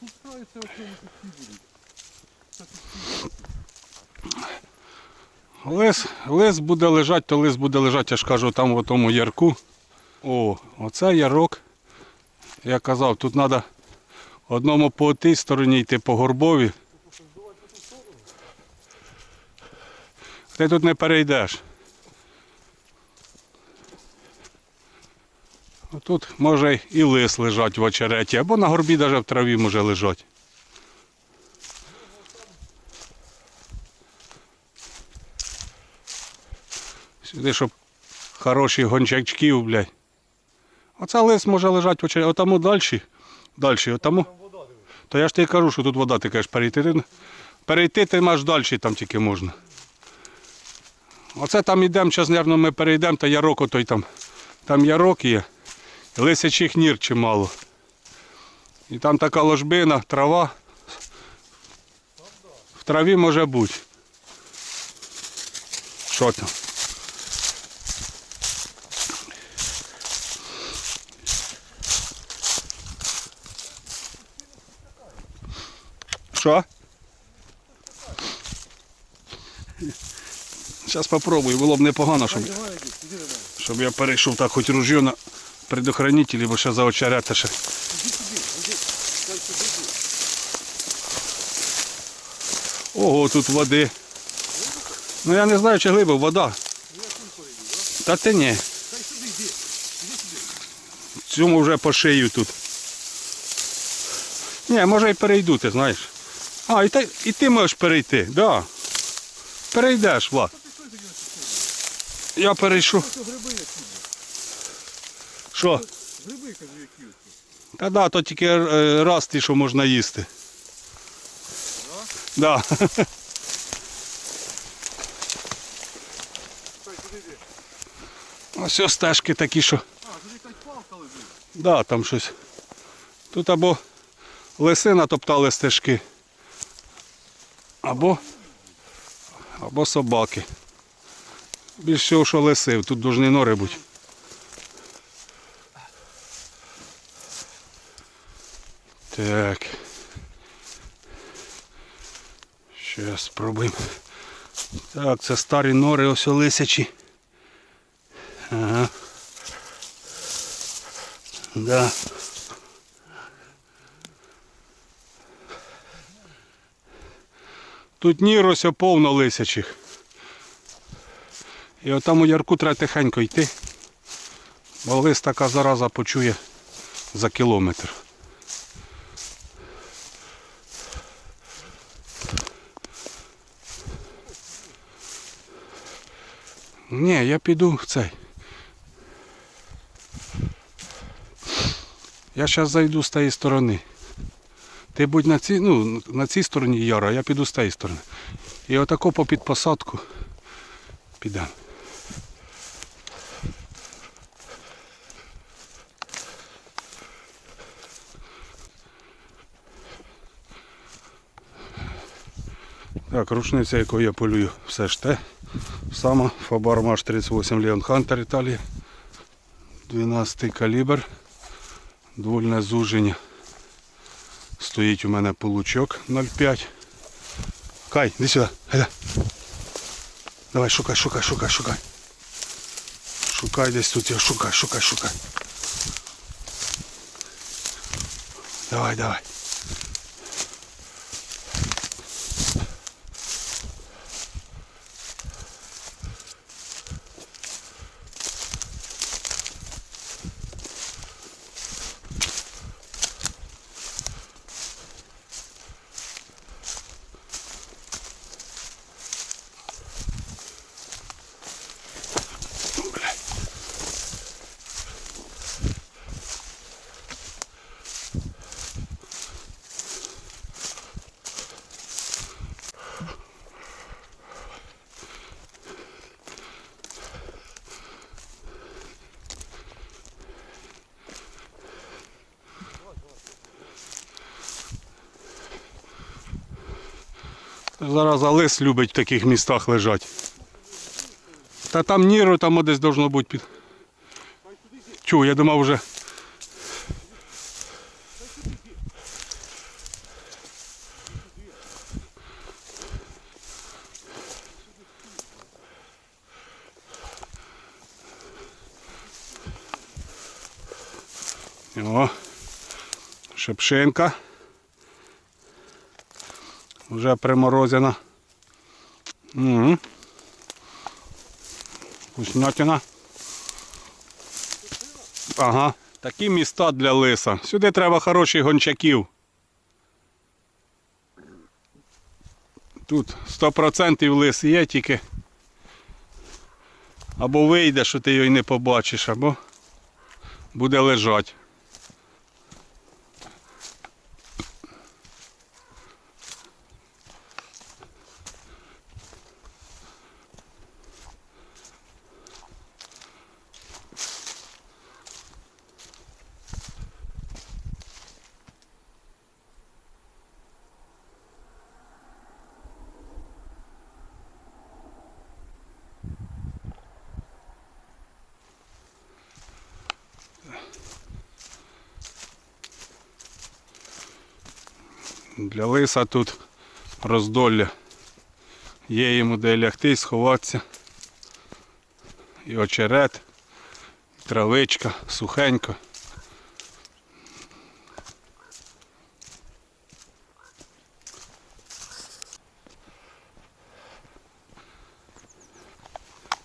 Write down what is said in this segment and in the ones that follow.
будуть. Лис, лис буде лежати, то лис буде лежати, я ж кажу, там в тому ярку. О, оце ярок. Я казав, тут треба одному по тій стороні йти по горбові. Ти тут не перейдеш. Тут може і лис лежать в очереті, або на горбі навіть в траві може лежати. Сюди, щоб хороші гончачків, блядь. Оце лис може лежати в очереті. Отаму далі. Далі, отаму. То я ж тобі кажу, що тут вода, ти кажеш, перейти. Перейти ти маєш далі там тільки можна. Оце там йдемо, зараз, мабуть, ми перейдемо, та ярок отой там. Там ярок є. Лисячих нір чимало. І там така ложбина, трава. В траві може бути. Що там? Що? Зараз спробую, було б непогано, щоб, щоб я перейшов так хоч ружьо на предохранителі, бо ще заочеряти ще. Ого, тут води. Ну я не знаю, чи глибо, вода. Та ти ні. Цьому вже по шию тут. Ні, може і перейду, ти знаєш. А, і ти, і ти можеш перейти, так. Да. Перейдеш, Влад. Я перейшов. Що? Гриби, кажу, які. Та да, то тільки е, раз ті, що можна їсти. Да. Стой. Ось ось стежки такі, що. А, тут якась палка лежить. Да, там щось. Тут або лиси натоптали стежки. Або, або собаки. Більш всього, що лиси, тут должны нори бути. Так. Зараз спробуємо. Так, це старі нори ось лисячі. Ага. Да. Тут нірося повно лисячих. І отам у ярку треба тихенько йти. Бо лис така зараза почує за кілометр. Ні, я піду в цей. Я зараз зайду з тієї сторони. Ти будь на цій, ну, на цій стороні Яра, я піду з тієї сторони. І отако по під посадку підемо. Так, рушниця, якою я полюю, все ж те. Сама Фабармаш 38 Leon Hunter Італія. 12 калібр. Двольне зуження. Стоїть у мене получок 0,5. Кай, іди сюди. Гайда. Давай, шукай, шукай, шукай, шукай. Шукай десь тут його, шукай, шукай, шукай. Давай, давай. Зараз лис любить в таких містах лежати. Та там ніру, там десь должно бути під. Чу, я думав вже. О, Шепшенка. Вже приморозена. Угу. Вкуснятина. Ага. Такі міста для лиса. Сюди треба хороших гончаків. Тут 100% лис є тільки. Або вийде, що ти його і не побачиш, або буде лежати. Для лиса тут роздолля. Є йому де лягти, сховатися. І очерет, і травичка, сухенько.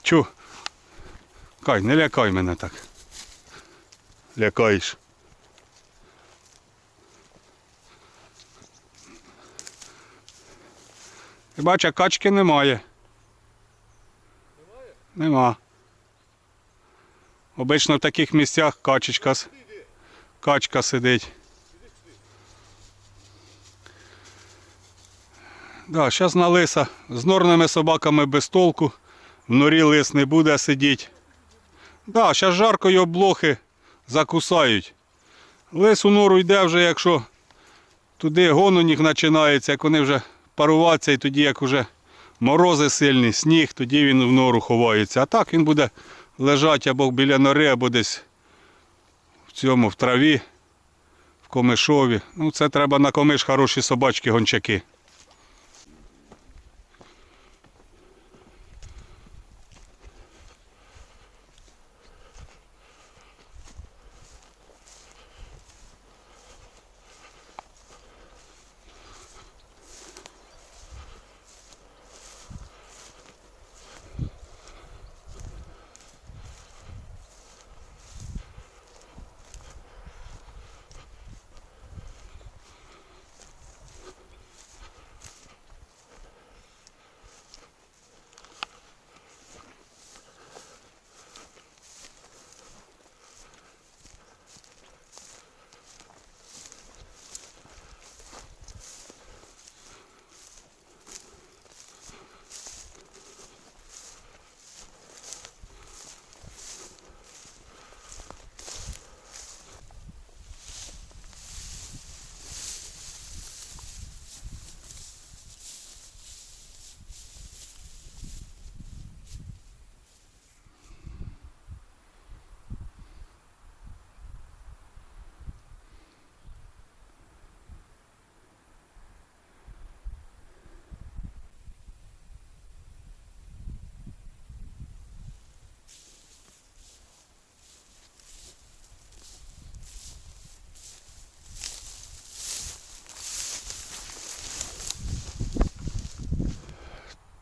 Чу. Кай, не лякай мене так. Лякаєш. Бачиш, качки немає. Нема. Обично в таких місцях качечка, качка сидить. Да, зараз на лиса з норними собаками без толку. В норі лис не буде сидіти. Да, зараз жарко його блохи закусають. Лис у нору йде вже, якщо туди гон у них починається, як вони вже паруватися, і тоді як вже морози сильні, сніг, тоді він в нору ховається. А так він буде лежати або біля нори, або десь в цьому, в траві, в комишові. Ну, це треба на комиш хороші собачки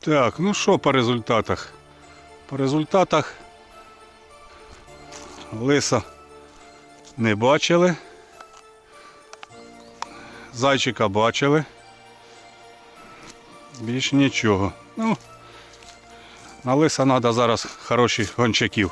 Так, ну що по результатах? По результатах лиса не бачили. Зайчика бачили. Більш нічого. Ну, на лиса треба зараз хороших гончаків.